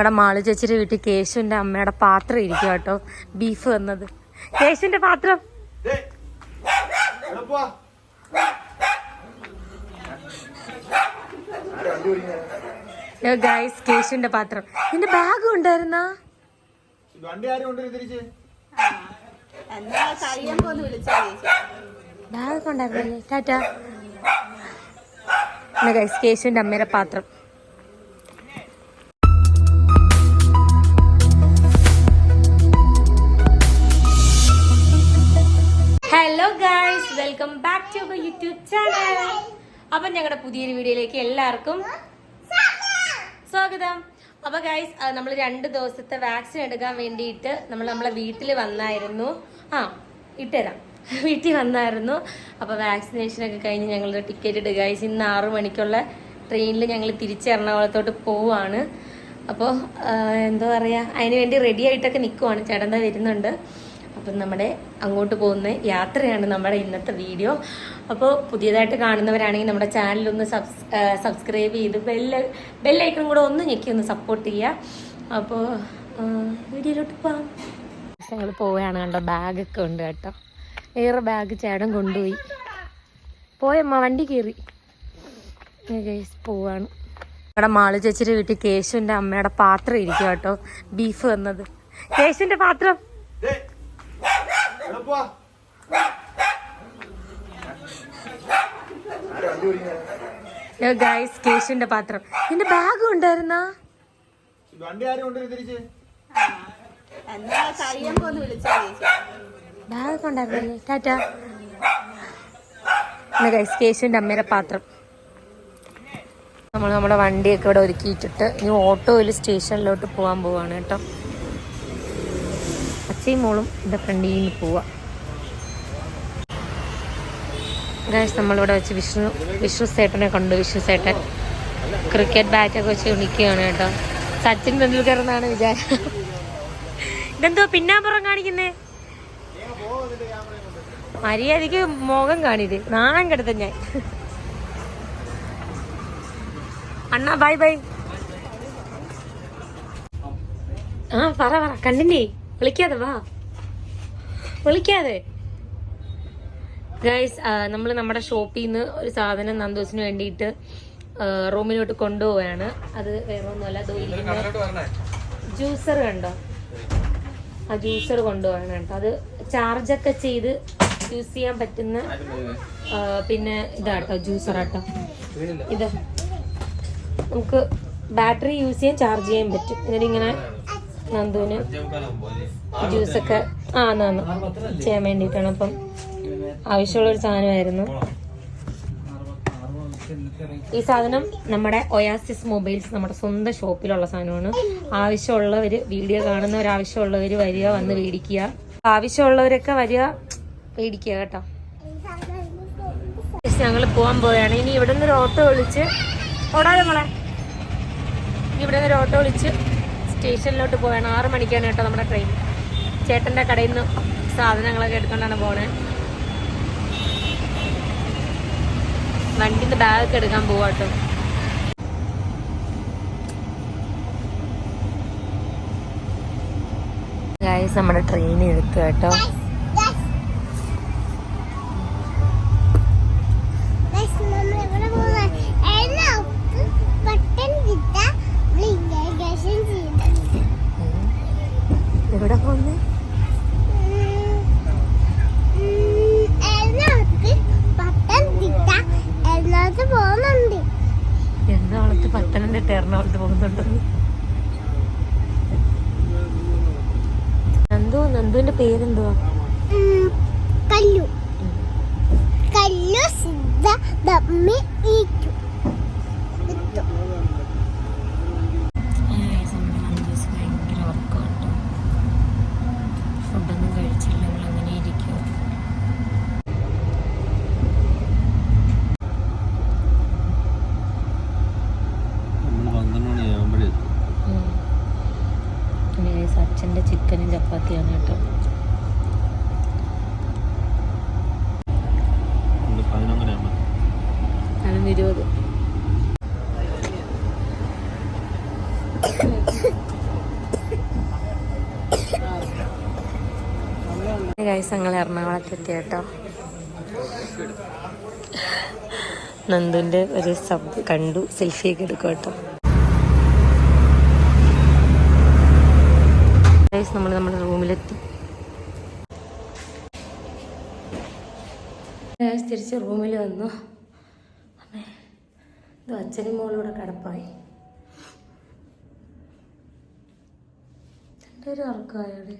ഇവിടെ മാളു ചേച്ചിയുടെ വീട്ടിൽ കേശുവിന്റെ അമ്മയുടെ പാത്രം ഇരിക്കും കേട്ടോ. ബീഫ് വന്നത്. കേശുവിന്റെ പാത്രം? ഗൈസ് കേശുവിന്റെ പാത്രം. നിന്റെ ബാഗ് ഉണ്ടായിരുന്നാ ബാഗ് ഉണ്ടായിരുന്നല്ലേ ടാറ്റ. ഗൈസ് കേശുവിന്റെ അമ്മയുടെ പാത്രം. Welcome back to our YouTube channel അപ്പൊ ഞങ്ങളുടെ പുതിയൊരു വീഡിയോയിലേക്ക് എല്ലാവർക്കും സ്വാഗതം. അപ്പൊ ഗൈസ് നമ്മൾ രണ്ട് ദിവസത്തെ വാക്സിൻ എടുക്കാൻ വേണ്ടിയിട്ട് നമ്മൾ നമ്മളെ വീട്ടിൽ വന്നായിരുന്നു. ആ ഇട്ടുതരാം. വീട്ടിൽ വന്നായിരുന്നു. അപ്പൊ വാക്സിനേഷൻ ഒക്കെ കഴിഞ്ഞ് ഞങ്ങൾ ടിക്കറ്റ് ഇട്ട് ഗൈസ് ഇന്ന് ആറു മണിക്കുള്ള ട്രെയിനിൽ ഞങ്ങൾ തിരിച്ച് എറണാകുളത്തോട്ട് പോവാണ്. അപ്പോൾ എന്താ പറയുക അതിന് വേണ്ടി റെഡി ആയിട്ടൊക്കെ നിൽക്കുവാണ് ചേട്ടൻ വരുന്നുണ്ട്. അപ്പം നമ്മുടെ അങ്ങോട്ട് പോകുന്ന യാത്രയാണ് നമ്മുടെ ഇന്നത്തെ വീഡിയോ. അപ്പോൾ പുതിയതായിട്ട് കാണുന്നവരാണെങ്കിൽ നമ്മുടെ ചാനലൊന്ന് സബ്സ് സബ്സ്ക്രൈബ് ചെയ്ത് ബെല്ല് ബെല്ലൈക്കണും കൂടെ ഒന്ന് ഞെക്കി ഒന്ന് സപ്പോർട്ട് ചെയ്യുക. അപ്പോൾ വീഡിയോയിലോട്ട് പോവാം. ഞങ്ങൾ പോവുകയാണ് കണ്ടോ ബാഗൊക്കെ ഉണ്ട് കേട്ടോ. വേറെ ബാഗ് ചേട്ടൻ കൊണ്ടുപോയി. പോയമ്മ വണ്ടി കയറി. പോവാണ്. ഇവിടെ മാളു ചേച്ചിയുടെ വീട്ടിൽ കേശുവിന്റെ അമ്മയുടെ പാത്രം ഇരിക്കും കേട്ടോ ബീഫ് വന്നത്. കേശുവിന്റെ പാത്രം. ഓടിക്കുന്നെ? ഗൈസ് കേശുവിന്റെ പാത്രം. നിന്റെ ബാഗ് ഉണ്ടായിരുന്ന ബാഗ് ഉണ്ടായിരുന്നല്ലേ ടാറ്റ. ഗൈസ് കേശുവിന്റെ അമ്മയുടെ പാത്രം. നമ്മൾ നമ്മുടെ വണ്ടിയൊക്കെ ഇവിടെ ഒരുക്കിയിട്ടിട്ട് ഇനി ഓട്ടോയിൽ സ്റ്റേഷനിലോട്ട് പോകാൻ പോവാണ് കേട്ടോ. അച്ഛയും മോളും എന്റെ ഫ്രണ്ടിൽ നിന്ന് പോവാം. ഗായസ് നമ്മളിവിടെ വെച്ച് വിഷ്ണു വിഷ്ണു സേട്ടനെ കണ്ടു. വിഷ്ണു സേട്ടൻ ക്രിക്കറ്റ് ബാറ്റൊക്കെ വെച്ച് ഉണിക്കുകയാണ് കേട്ടോ. സച്ചിൻ തെണ്ടുൽക്കർ എന്നാണ് വിചാരം. ഇതെന്തോ പിന്നാമ്പുറം കാണിക്കുന്നേ? മര്യാദയ്ക്ക് മുഖം കാണിത് നാണം കെടുത്ത ഞാൻ. അണ്ണാ ബൈ ബൈ ആ പറ പറ. കണ്ടില്ലേ? വിളിക്കാതെ വാ. വിളിക്കാതെ. ഗൈസ് നമ്മൾ നമ്മുടെ ഷോപ്പിൽ നിന്ന് ഒരു സാധനം നന്ദോസിന് വേണ്ടിയിട്ട് റൂമിലോട്ട് കൊണ്ടുപോവുകയാണ് അത് വേറെ ഒന്നുമല്ല ജ്യൂസർ കണ്ടോ? ആ ജ്യൂസർ കൊണ്ടുപോകണം കേട്ടോ. അത് ചാർജൊക്കെ ചെയ്ത് യൂസ് ചെയ്യാൻ പറ്റുന്ന പിന്നെ ഇതാട്ടോ ജ്യൂസർ ആട്ടോ. ഇത് നമുക്ക് ബാറ്ററി യൂസ് ചെയ്യാൻ ചാർജ് ചെയ്യാൻ പറ്റും. ഇതിനിങ്ങനെ നന്ദുവിന് ജ്യൂസൊക്കെ. ആ എന്നാന്ന് ചെയ്യാൻ വേണ്ടിയിട്ടാണ്. അപ്പം ആവശ്യമുള്ള ഒരു സാധനമായിരുന്നു ഈ സാധനം നമ്മുടെ ഒയാസിസ് മൊബൈൽസ് നമ്മുടെ സ്വന്തം ഷോപ്പിലുള്ള സാധനമാണ്. ആവശ്യമുള്ളവർ വീഡിയോ കാണുന്നവർ ആവശ്യമുള്ളവർ വരിക വന്ന് മേടിക്കുക. ആവശ്യമുള്ളവരൊക്കെ വരിക മേടിക്കുക കേട്ടോ. ഞങ്ങൾ പോകാൻ പോവുകയാണ്. ഇനി ഇവിടെ നിന്ന് ഒരു ഓട്ടോ വിളിച്ച് ഓടാതെ മോളെ? ഇവിടെ നിന്ന് ഒരു ഓട്ടോ വിളിച്ച് സ്റ്റേഷനിലോട്ട് പോവാണ്. ആറ് മണിക്കാണ് കേട്ടോ നമ്മുടെ ട്രെയിൻ ചേട്ടന്റെ കടയിൽ നിന്ന് സാധനങ്ങളൊക്കെ എടുക്കൊണ്ടാണ് പോണേ. വണ്ടിന്റെ ബാഗൊക്കെ എടുക്കാൻ പോവാട്ടോ നമ്മുടെ ട്രെയിൻ എടുത്തു കേട്ടോ. നന്ദുവിന്റെ പേരെന്തുവാ? കല്ലു. കല്ലു സിദ്ധ ദമ്മി ചപ്പാത്തിയാണ് കേട്ടോ. ഇരുപത്. ഗൈസ് ഞങ്ങൾ എറണാകുളത്ത് എത്തി കേട്ടോ. നന്ദുന്റെ ഒരു സബ് കണ്ടു സെൽഫിയൊക്കെ എടുക്കും കേട്ടോ. ഗൈസ് നമ്മൾ നമ്മുടെ റൂമിലെത്തി. ഗൈസ് തിരിച്ച് റൂമിൽ വന്നു. ഇത് അച്ഛനും മോളിലൂടെ കിടപ്പായി. രണ്ടുപേരും ഉറക്കമായോടെ